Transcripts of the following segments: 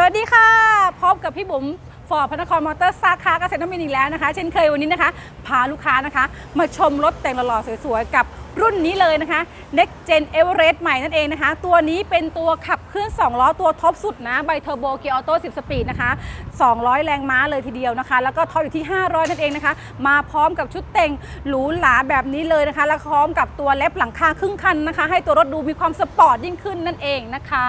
สวัสดีค่ะ พบกับพี่บุ๋มฟอร์ดพระนครมอเตอร์สาขาเกษตรนมินอีกแล้วนะคะ เช่นเคยวันนี้นะคะ พาลูกค้านะคะ มาชมรถแต่งหล่อๆสวยๆ กับรุ่นนี้เลยนะคะ Next Gen Everest ใหม่นั่นเองนะคะ ตัวนี้เป็นตัวขับเคลื่อน 2 ล้อตัวท็อปสุดนะไบเทอร์โบเกียร์ออโต้ 10 สปีดนะคะ 200 แรงม้าเลยทีเดียวนะคะ แล้วก็ท็อปอยู่ที่ 500 นั่นเองนะคะ มาพร้อมกับชุดแต่งหรูหราแบบนี้เลยนะคะ และพร้อมกับตัวเล็บหลังคาครึ่งคันนะคะ ให้ตัวรถดูมีความสปอร์ตยิ่งขึ้นนั่นเองนะคะ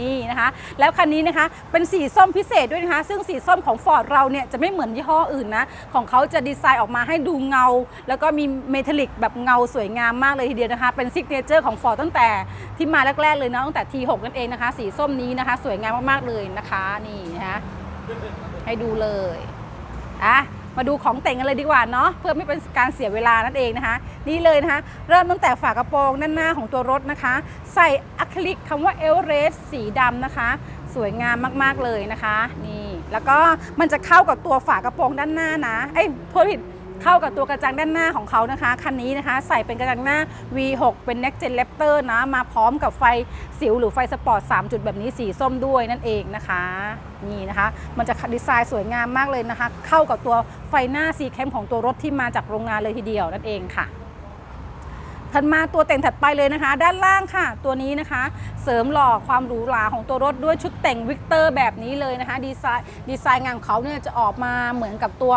นี่นะคะ แล้วคันนี้นะคะเป็นสีส้มพิเศษด้วยนะคะ ซึ่งสีส้มของ Ford เราเนี่ยจะไม่เหมือนยี่ห้ออื่นนะ ของเขาจะดีไซน์ออกมาให้ดูเงา แล้วก็มีเมทัลลิกแบบเงาสวยงามมากเลยทีเดียวนะคะ เป็นซิกเนเจอร์ของ Ford ตั้งแต่ที่มาแรกๆเลยนะตั้งแต่ T6 นั่นเองนะคะ สีส้มนี้นะคะ สวยงามมากๆเลยนะคะนี่นะคะให้ดูเลยอะ มาดูของแต่งกันเลยดีกว่าเนาะเพื่อไม่เป็นการเสียเวลานั่นเองนะคะ นี่เลยนะคะ เริ่มตั้งแต่ฝากระโปรงด้านหน้าของตัวรถนะคะ ใส่อะคริลิกคำว่าเอลเรสสีดำนะคะ สวยงามมากๆเลยนะคะ นี่ แล้วก็มันจะเข้ากับตัวฝากระโปรงด้านหน้านะ เอ้ยพูดผิด เข้ากับตัวกระจังด้านหน้าของเขานะคะ คันนี้นะคะ ใส่เป็นกระจังหน้า V6 เป็น Next Gen Raptor นะ มาพร้อมกับไฟสิวหรือไฟสปอร์ต 3 จุดแบบนี้สีส้มด้วยนั่นเองนะคะ นี่นะคะ มันจะดีไซน์สวยงามมากเลยนะคะ เข้ากับตัวไฟหน้าซีแคมของตัวรถที่มาจากโรงงานเลยทีเดียวนั่นเองค่ะถัดมาตัวแต่งถัดไปเลยนะคะ ด้านล่างค่ะ ตัวนี้นะคะ เสริมหล่อความหรูหราของตัวรถด้วยชุดแต่งวิกเตอร์แบบนี้เลยนะคะ ดีไซน์ดีไซน์งานเขาเนี่ยจะออกมาเหมือนกับตัว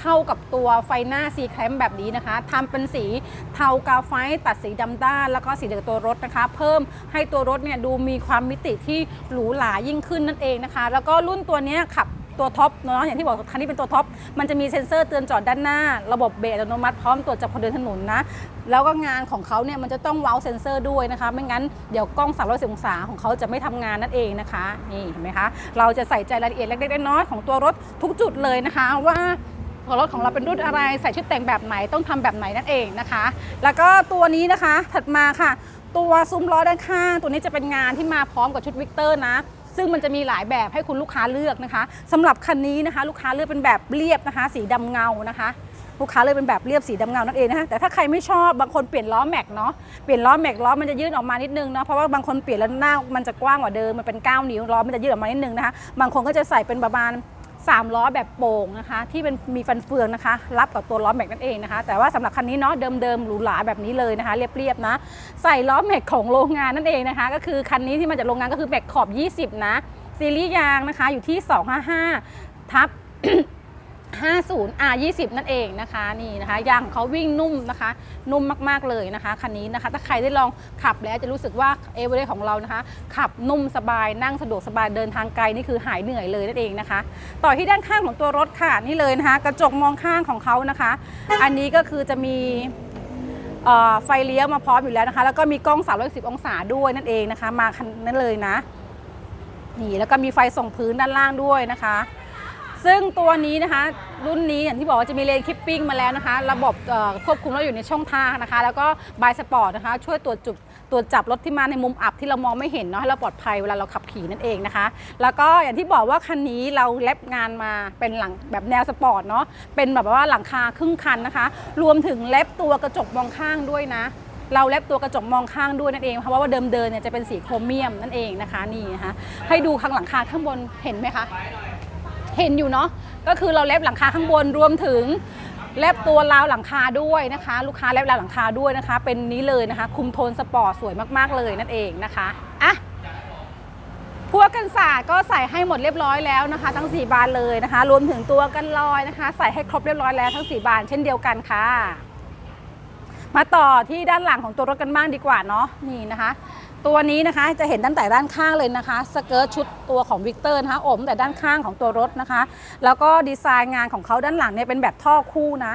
เข้ากับตัวไฟหน้าซีแคมแบบนี้นะคะทำเป็นสีเทากาไฟตัดสีดำด้าน แล้วก็สีเหลืองตัวรถนะคะ เพิ่มให้ตัวรถเนี่ยดูมีความมิติที่หรูหรายิ่งขึ้นนั่นเองนะคะ แล้วก็รุ่นตัวนี้ขับตัวท็อปเนาะอย่างที่บอกคันนี้เป็นตัวท็อปมันจะมีเซ็นเซอร์เตือนจอดด้านหน้า ระบบเบรกอัตโนมัติพร้อมตรวจจับคนเดินถนนนะ แล้วก็งานของเขาเนี่ยมันจะต้องเว้าเซ็นเซอร์ด้วยนะคะ ไม่งั้นเดี๋ยวกล้อง 360องศาของเขาจะไม่ทำงานนั่นเองนะคะ นี่เห็นไหมคะ เราจะใส่ใจรายละเอียดเล็กๆน้อยๆของตัวรถทุกจุดเลยนะคะว่า รถของเราเป็นรุ่นอะไรใส่ชุดแต่งแบบไหนต้องทำแบบไหนนั่นเองนะคะ แล้วก็ตัวนี้นะคะถัดมาค่ะ ตัวซุ้มล้อด้านข้าง ตัวนี้จะเป็นงานที่มาพร้อมกับชุดวิกเตอร์นะซึ่งมันจะมีหลายแบบให้คุณลูกค้าเลือกนะคะสำหรับคันนี้นะคะ ลูกค้าเลือกเป็นแบบเรียบนะคะ สีดำเงานะคะลูกค้าเลือกเป็นแบบเรียบสีดำเงานั่นเองนะคะแต่ถ้าใครไม่ชอบบางคนเปลี่ยนล้อแม็กเนาะเปลี่ยนล้อแม็กล้อมันจะยื่นออกมานิดนึงเนาะเพราะว่าบางคนเปลี่ยนแล้วหน้ามันจะกว้างกว่าเดิมมันเป็น 9 นิ้วล้อมันจะยื่นออกมานิดนึงนะคะบางคนก็จะใส่เป็นประมาณ 3 ล้อแบบโป่งนะคะ ที่เป็นมีฟันเฟืองนะคะ รับกับตัวล้อแม็กนั่นเองนะคะ แต่ว่าสำหรับคันนี้เนาะเดิมๆหรูหราแบบนี้เลยนะคะเรียบๆนะ ใส่ล้อแม็กของโรงงานนั่นเองนะคะ ก็คือคันนี้ที่มาจากโรงงานก็คือแม็กขอบ 20 นะซีรีส์ยางนะคะอยู่ที่ 255 ทับ 50 R 20นั่นเองนะคะนี่นะคะยางเขาวิ่งนุ่มนะคะ นุ่มมากๆเลยนะคะคันนี้นะคะ ถ้าใครได้ลองขับแล้วจะรู้สึกว่าเอเวอเรสของเรานะคะ ขับนุ่มสบายนั่งสะดวกสบายเดินทางไกลนี่คือหายเหนื่อยเลยนั่นเองนะคะ ต่อที่ด้านข้างของตัวรถค่ะนี่เลยนะคะ กระจกมองข้างของเขานะคะ อันนี้ก็คือจะมีไฟเลี้ยวมาพร้อมอยู่แล้วนะคะ แล้วก็มีกล้อง310องศาด้วยนั่นเองนะคะ มาคันนั้นเลยนะนี่แล้วก็มีไฟส่องพื้นด้านล่างด้วยนะคะ ซึ่งตัวนี้นะคะรุ่นนี้อย่างที่บอกว่าจะมีเลนคิปปิ้งมาแล้วนะคะ ระบบควบคุมเราอยู่ในช่องทางนะคะ แล้วก็บายสปอร์ตนะคะช่วยตรวจจุดตรวจจับรถที่มาในมุมอับที่เรามองไม่เห็นเนาะให้เราปลอดภัยเวลาเราขับขี่นั่นเองนะคะ แล้วก็อย่างที่บอกว่าคันนี้เราแลบงานมาเป็นหลังแบบแนวสปอร์ตเนาะเป็นแบบว่าหลังคาครึ่งคันนะคะ รวมถึงแลบตัวกระจกมองข้างด้วยนะเราแลบตัวกระจกมองข้างด้วยนั่นเองเพราะว่าเดิมเดินเนี่ยจะเป็นสีโครเมียมนั่นเองนะคะนี่นะคะให้ดูข้างหลังคาข้างบนเห็นไหมคะ เห็นอยู่เนาะก็คือเราเล็บหลังคาข้างบนรวมถึงเล็บตัวราวหลังคาด้วยนะคะ ลูกค้าเล็บราวหลังคาด้วยนะคะ เป็นนี้เลยนะคะ คุมโทนสปอร์ตสวยมากๆเลยนั่นเองนะคะอะพวกกันศาสตร์ก็ใส่ให้หมดเรียบร้อยแล้วนะคะ ทั้ง 4 บานเลยนะคะ รวมถึงตัวกันลอยนะคะ ใส่ให้ครบเรียบร้อยแล้วทั้ง 4 บานเช่นเดียวกันค่ะ มาต่อที่ด้านหลังของตัวรถกันบ้างดีกว่าเนาะนี่นะคะ ตัวนี้นะคะจะเห็นตั้งแต่ด้านข้างเลยนะคะสเกิร์ตชุดตัวของวิกเตอร์นะคะอมแต่ด้านข้างของตัวรถนะคะ แล้วก็ดีไซน์งานของเขาด้านหลังเนี่ยเป็นแบบท่อคู่นะ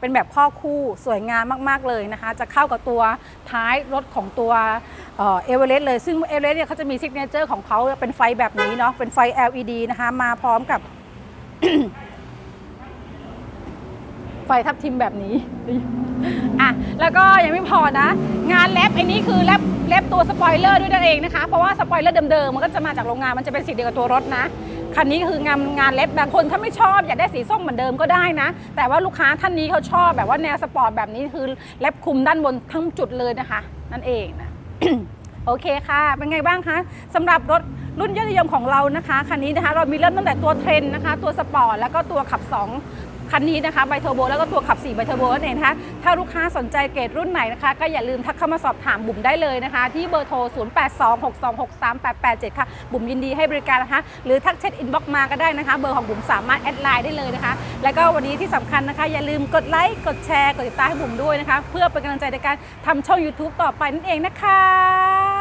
เป็นแบบข้อคู่สวยงามมากๆเลยนะคะ จะเข้ากับตัวท้ายรถของตัวเอเวอเรสต์เลยซึ่งเอเวอเรสต์เนี่ยเขาจะมีซิกเนเจอร์ของเขาเป็นไฟแบบนี้เนาะเป็นไฟ LED นะคะมาพร้อมกับไฟทับทิมแบบนี้ อะ แล้วก็ยังไม่พอนะ งานแรปไอ้นี้คือแรป แรปตัวสปอยเลอร์ด้วยนั่นเองนะคะ เพราะว่าสปอยเลอร์เดิมๆมันก็จะมาจากโรงงานมันจะเป็นสีเดียวกับตัวรถนะคันนี้คืองานงานแรปบบางคนถ้าไม่ชอบอยากได้สีส้มเหมือนเดิมก็ได้นะ แต่ว่าลูกค้าท่านนี้เขาชอบแบบว่าแนวสปอร์ตแบบนี้คือแรปคุมด้านบนทั้งจุดเลยนะคะ นั่นเองนะโอเคค่ะ เป็นไงบ้างคะสำหรับรถรุ่นยอดนิยมของเรานะคะ คันนี้นะคะ เรามีเริ่มตั้งแต่ตัวเทรนนะคะ ตัวสปอร์ตแล้วก็ตัวขับ 2 คันนี้นะคะไบเทอร์โบแล้วก็ตัวขับ 4 ไบเทอร์โบนั่นเองนะคะถ้าลูกค้าสนใจเกรดรุ่นไหนนะคะ ก็อย่าลืมทักเข้ามาสอบถามบุ๋มได้เลยนะคะ ที่เบอร์โทร 0826263887 ค่ะ บุ๋มยินดีให้บริการนะคะ หรือทักเช็คอินบ็อกมาก็ได้นะคะ เบอร์ของบุ๋มสามารถแอดไลน์ได้เลยนะคะ แล้วก็วันนี้ที่สำคัญนะคะ อย่าลืมกดไลค์กดแชร์กดติดตามให้บุ๋มด้วยนะคะ เพื่อเป็นกำลังใจในการทำช่อง YouTube ต่อไปนั่นเองนะคะ